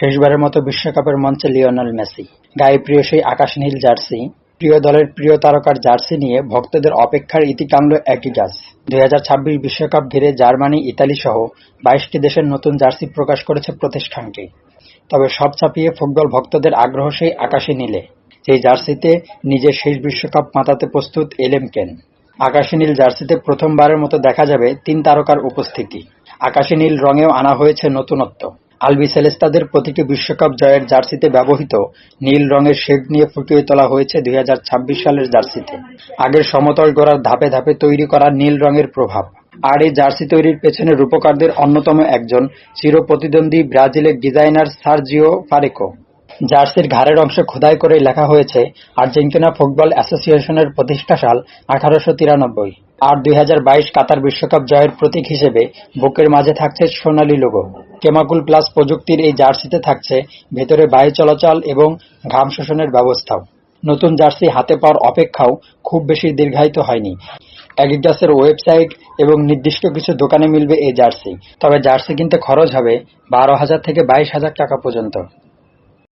শেষবারের মতো বিশ্বকাপের মঞ্চে লিওনেল মেসি। গায়ে প্রিয় সেই আকাশ নীল জার্সি, প্রিয় দলের প্রিয় তারকার জার্সি নিয়ে ভক্তদের অপেক্ষার ইতি টানল অ্যাডিডাস দুই বিশ্বকাপ ঘিরে জার্মানি, ইতালি সহ বাইশটি দেশের নতুন জার্সি প্রকাশ করেছে প্রতিষ্ঠানটি। তবে সব ছাপিয়ে ফুটবল ভক্তদের আগ্রহ সেই আকাশে নীলে সেই জার্সিতে নিজের শেষ বিশ্বকাপ মাতাতে প্রস্তুত এলেম কেন। আকাশি নীল জার্সিতে প্রথমবারের মতো দেখা যাবে তিন তারকার উপস্থিতি। আকাশি নীল রঙেও আনা হয়েছে নতুনত্ব। আলবিসেলেস্তাদের প্রতিটি বিশ্বকাপ জয়ের জার্সিতে ব্যবহৃত নীল রঙের শেড নিয়ে ফুটিয়ে তোলা হয়েছে দুই হাজার ছাব্বিশ সালের জার্সিতে। আগের সমতল গোড়ার ধাপে ধাপে তৈরি করা নীল রঙের প্রভাব। আর এই জার্সি তৈরির পেছনে রূপকারদের অন্যতম একজন চিরপ্রতিদ্বন্দ্বী ব্রাজিলের ডিজাইনার সার্জিও ফারেকো। জার্সির ঘাড়ের অংশে খোদাই করে লেখা হয়েছে, আর্জেন্টিনা ফুটবল অ্যাসোসিয়েশনের প্রতিষ্ঠা সাল আঠারোশো তিরানব্বই। আর দুই হাজার বাইশ কাতার বিশ্বকাপ জয়ের প্রতীক হিসেবে বুকের মাঝে থাকছে সোনালী লোগো। কেমাকুল প্লাস প্রযুক্তির এই জার্সিতে থাকছে ভেতরে বায়ু চলাচল এবং ঘাম শোষণের ব্যবস্থাও। নতুন জার্সি হাতে পাওয়ার অপেক্ষাও খুব বেশি দীর্ঘায়িত হয়নি। অ্যাডিডাসের ওয়েবসাইট এবং নির্দিষ্ট কিছু দোকানে মিলবে এই জার্সি। তবে জার্সি কিনতে খরচ হবে বারো হাজার থেকে বাইশ হাজার টাকা পর্যন্ত।